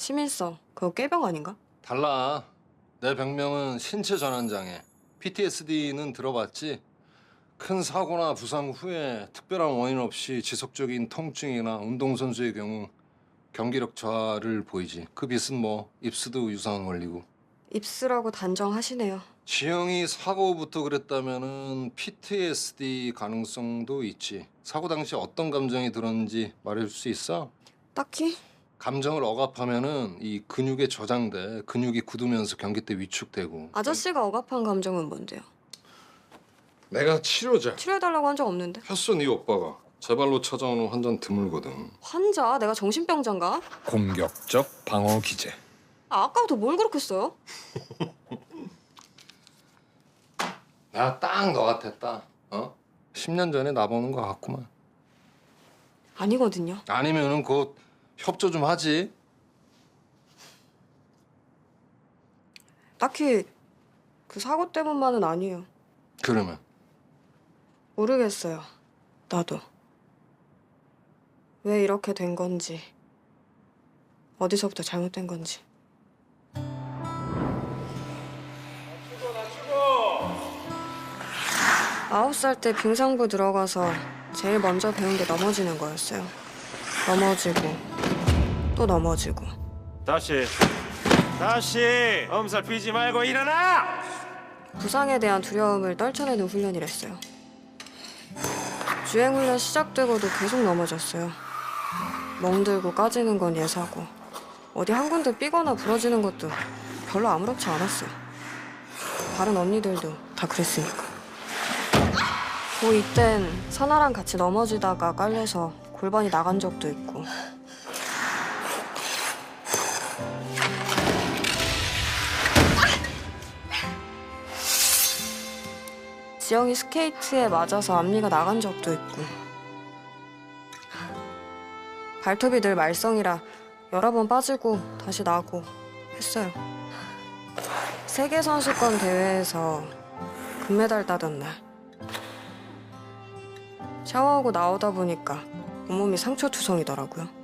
시민성 그거 꾀병 아닌가? 달라. 내 병명은 신체 전환장애. PTSD는 들어봤지? 큰 사고나 부상 후에 특별한 원인 없이 지속적인 통증이나 운동선수의 경우 경기력 저하를 보이지. 그 빛은 뭐 입수도 유사한 원리고. 입스라고 단정하시네요. 지영이 사고 후부터 그랬다면은 PTSD 가능성도 있지. 사고 당시 어떤 감정이 들었는지 말해줄 수 있어? 딱히 감정을 억압하면은 이 근육에 저장돼 근육이 굳으면서 경기 때 위축되고. 아저씨가 억압한 감정은 뭔데요? 내가 치료자. 치료해달라고 한 적 없는데. 혔어 네 오빠가 제발로 찾아오는 환자는 드물거든. 환자? 내가 정신병자인가? 공격적 방어 기제. 아, 아까부터 뭘 그렇게 써요? 내가 딱너 같았다. 어? 10년 전에 나 보는 거 같구만. 아니거든요. 아니면은 곧 협조 좀 하지. 딱히 그 사고 때문만은 아니에요. 그러면 모르겠어요. 나도. 왜 이렇게 된 건지. 어디서부터 잘못된 건지. 아홉 살 때 빙상부 들어가서 제일 먼저 배운 게 넘어지는 거였어요. 넘어지고 또 넘어지고. 다시 다시 엄살 피지 말고 일어나 부상에 대한 두려움을 떨쳐내는 훈련이랬어요. 주행 훈련 시작되고도 계속 넘어졌어요. 멍들고 까지는 건 예사고 어디 한 군데 삐거나 부러지는 것도 별로 아무렇지 않았어요. 다른 언니들도 다 그랬으니까. 고 이땐 선아랑 같이 넘어지다가 깔려서 골반이 나간 적도 있고 지영이 스케이트에 맞아서 앞니가 나간 적도 있고 발톱이 늘 말썽이라 여러 번 빠지고 다시 나고 했어요. 세계 선수권 대회에서 금메달 따던 날 샤워하고 나오다 보니까 온몸이 상처투성이더라고요.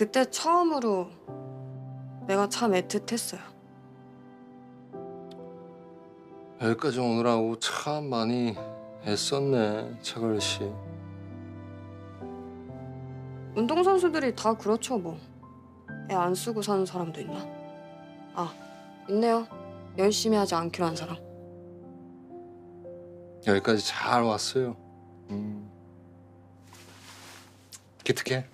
그때 처음으로 내가 참 애틋했어요. 여기까지 오느라고 참 많이 애썼네 차걸 씨. 운동선수들이 다 그렇죠 뭐. 애 안 쓰고 사는 사람도 있나? 아, 있네요. 열심히 하지 않기로 한 사람. 여기까지 잘 왔어요. 음. 기특해.